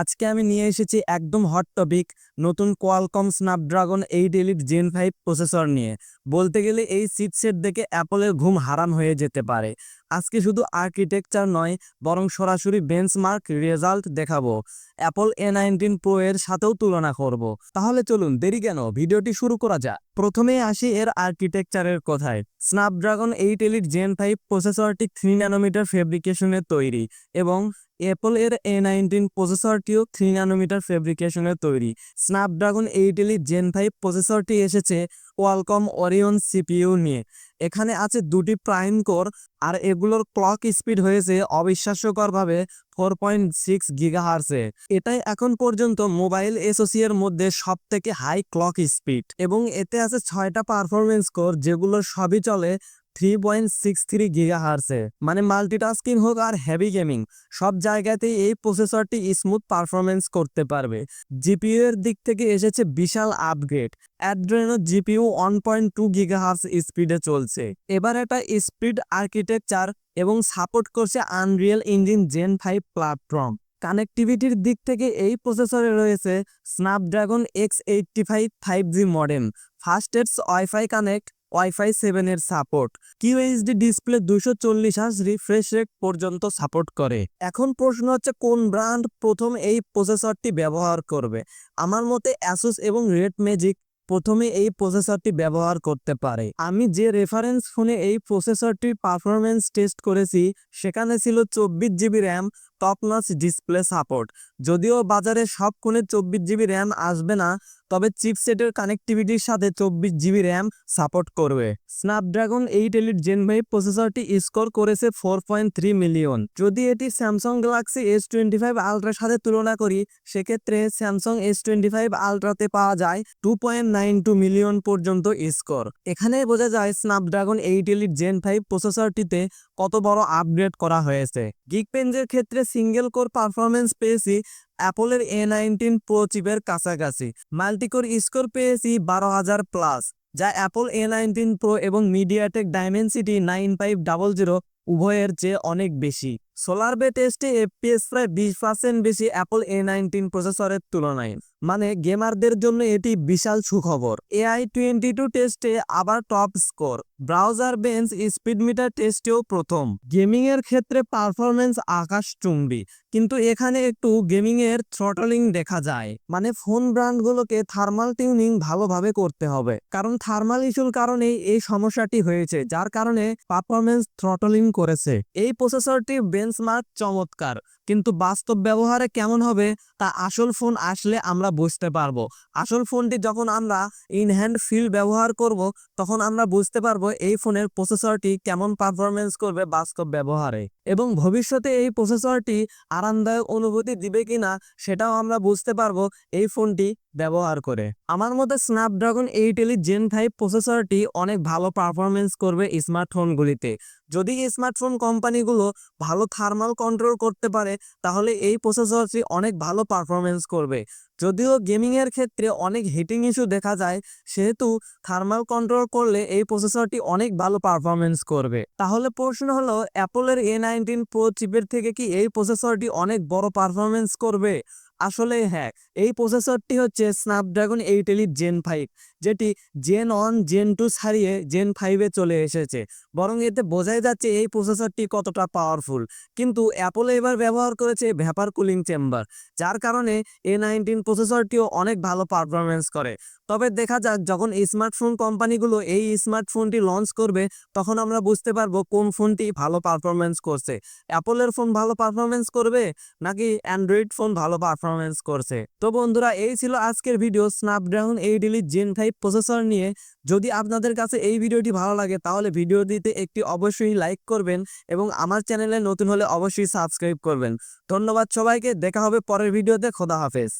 আজকে আমি নিয়ে এসেছি একদম হট টপিক নতুন Qualcomm Snapdragon eight elite gen five processor নিয়ে। বলতে গেলে এই সিটসেট দেখে অ্যাপলের ঘুম হারাম হয়ে যেতে পারে। আজকে শুধু আর্কিটেকচার নয়, বরং সরাসরি বেঞ্চমার্ক রেজাল্ট দেখাবো। অ্যাপল এ নাইনটিন প্রো এর সাথেও তুলনা করব। তাহলে চলুন দেরি কেন? ভিডিওটি শুরু করা যাক। প্রথমে আসি এর আর্কিটেকচারের কথায়। Snapdragon eight elite gen five প্রসেসরটি three nanometre ফেব্রিকেশনের তৈরি এবং অ্যাপল এর এ নাইনটিন প্রসেসরটিও থ্রি ন্যানোমিটার ফেব্রিকেশনের তৈরি। Snapdragon eight elite gen five প্রসেসরটি এসেছে কোয়ালকম অরিয়ন সিপিইউ নিয়ে। এখানে আছে দুটি প্রাইম কোর, আর এগুলোর ক্লক স্পিড হয়েছে অবিশ্বাস্যকরভাবে ফোর পয়েন্ট সিক্স গিগাহার্সে এটাই এখন পর্যন্ত মোবাইল এসোসিয়ের মধ্যে সব থেকে হাই ক্লক স্পিড এবং এতে আছে ছয়টা পারফরমেন্স কোর, যেগুলো সবই চলে থ্রি পয়েন্ট সিক্স থ্রি গিগাহার্সে মানে মাল্টিটাস্কিং হোক আর হেভি গেমিং সব জায়গাতেই এই প্রসেসরটি স্মুথ পারফরমেন্স করতে পারবে। জিপিইউ এর দিক থেকে এসেছে বিশাল upgrade Adreno GPU one point two gigahertz স্পিডে চলছে। এবার এটা স্পিড আর্কিটেকচার এবং সাপোর্ট করছে Unreal engine gen five platform কানেক্টিভিটির দিক থেকে এই প্রসেসরে রয়েছে Snapdragon X eighty five five G modem fastest wifi connect wifi সেভেনের সাপোর্ট কিউএইচডি ডিসপ্লে দুশো চল্লিশ হার্স রিফ্রেশ রেট পর্যন্ত সাপোর্ট করে। এখন প্রশ্ন হচ্ছে, কোন ব্র্যান্ড প্রথম এই প্রসেসরটি ব্যবহার করবে? আমার মতে অ্যাসুস এবং রেড ম্যাজিক প্রথমে এই প্রসেসরটি ব্যবহার করতে পারে। আমি যে রেফারেন্স ফোনে এই প্রসেসরটির পারফরমেন্স টেস্ট করেছি, সেখানে ছিল চব্বিশ GB RAM top notch display support যদিও বাজারে সব ফোনে চব্বিশ জিবি র্যাম আসবে না, তবে চিপসেটের কানেক্টিভিটির সাথে চব্বিশ জিবি র্যাম সাপোর্ট করবে। Snapdragon eight elite gen five প্রসেসরটি score করেছে ফোর পয়েন্ট থ্রি মিলিয়ন যদি এটি Samsung Galaxy S twenty five আলট্রার সাথে তুলনা করি, সেক্ষেত্রে স্যামসাং এস টোয়েন্টি ফাইভ আলট্রাতে পাওয়া যায় two point nine two million পর্যন্ত স্কোর এখানে বোঝা যায় Snapdragon eight elite gen five প্রসেসরটিতে কত বড় আপগ্রেড করা হয়েছে। গিকপেঞ্জের ক্ষেত্রে সিঙ্গেল কোর পারফরমেন্স পেয়েছি অ্যাপলের এ নাইনটিন প্রো চিপের কাছাকাছি। মাল্টিকোর স্কোর পেয়েছি বারো হাজার প্লাস যা অ্যাপল এ নাইনটিন প্রো এবং MediaTek Dimensity nine five double zero উভয়ের চেয়ে অনেক বেশি। সোলার বে টেস্টে এফপিএস প্রায় বিশ পার্সেন্ট বেশি অ্যাপল এ নাইনটিন প্রসেসরের তুলনায়। মানে গেমারদের জন্য এটি বিশাল সুখবর। এআই টোয়েন্টি টু টেস্টে আবার top score browser bench speed meter টেস্টেও প্রথম। গেমিং এর ক্ষেত্রে পারফরমেন্স আকাশচুম্বী কিন্তু এখানে একটু গেমিং এর থ্রটলিং দেখা যায়। মানে ফোন ব্র্যান্ডগুলোকে থার্মাল টিউনিং ভালোভাবে করতে হবে। কারণ থার্মাল ইস্যুর কারণেই এই সমস্যাটি হয়েছে, যার কারণে পারফরমেন্স থ্রটলিং করেছে। এই প্রসেসরটি বেঞ্চমার্ক চমৎকার, কিন্তু বাস্তব ব্যবহারে কেমন হবে তা আসল ফোন আসলে আমরা বুঝতে পারব। আসল ফোনটি যখন আমরা ইনহ্যান্ড ফিল ব্যবহার করব, তখন আমরা বুঝতে পারব এই ফোনের প্রসেসরটি কেমন পারফরমেন্স করবে বাস্তব ব্যবহারে? এবং ভবিষ্যতে এই প্রসেসরটি আরামদায়ক অনুভূতি দিবে কিনা সেটাও আমরা বুঝতে পারব এই ফোনটি ব্যবহার করে। আমার মতে Snapdragon eight elite gen five প্রসেসরটি অনেক ভালো পারফরমেন্স করবে স্মার্টফোনগুলিতে যদি স্মার্টফোন কোম্পানিগুলো ভালো থার্মাল কন্ট্রোল করতে পারে, তাহলে এই প্রসেসরটি অনেক ভালো পারফরমেন্স করবে। যদিও গেমিংয়ের ক্ষেত্রে অনেক হিটিং ইস্যু দেখা যায়, সেহেতু থার্মাল কন্ট্রোল করলে এই প্রসেসরটি অনেক ভালো পারফরমেন্স করবে। তাহলে প্রশ্ন হলো অ্যাপলের এ নাইনটিন প্রো চিপের থেকে কি এই প্রসেসরটি অনেক বড় পারফরমেন্স করবে? আসলে হ্যাঁ এই প্রসেসরটি হচ্ছে Snapdragon eight elite gen five যেটি জেন ওয়ান জেন টু ছাড়িয়ে জেন ফাইভে চলে এসেছে। বরং এতে বোঝাই যাচ্ছে এই প্রসেসরটি কতটা পাওয়ারফুল কিন্তু অ্যাপল এবার ব্যবহার করেছে ভ্যাপার কুলিং চেম্বার যার কারণে এ নাইনটিন প্রসেসরটিও অনেক ভালো পারফরমেন্স করে। তবে দেখা যাক, যখন স্মার্টফোন কোম্পানিগুলো এই স্মার্টফোনটি লঞ্চ করবে, তখন আমরা বুঝতে পারব কোন ফোনটি ভালো পারফরমেন্স করছে। অ্যাপলের ফোন ভালো পারফরমেন্স করবে, নাকি অ্যান্ড্রয়েড ফোন ভালো পারফরমেন্স করছে। তো বন্ধুরা, এই ছিল আজকের video Snapdragon eight elite gen five processor নিয়ে। যদি আপনাদের কাছে এই ভিডিওটি ভালো লাগে, তাহলে ভিডিওটিতে একটি অবশ্যই লাইক করবেন এবং আমার চ্যানেলে নতুন হলে অবশ্যই সাবস্ক্রাইব করবেন। ধন্যবাদ সবাইকে, দেখা হবে পরের ভিডিওতে খোদা হাফেজ।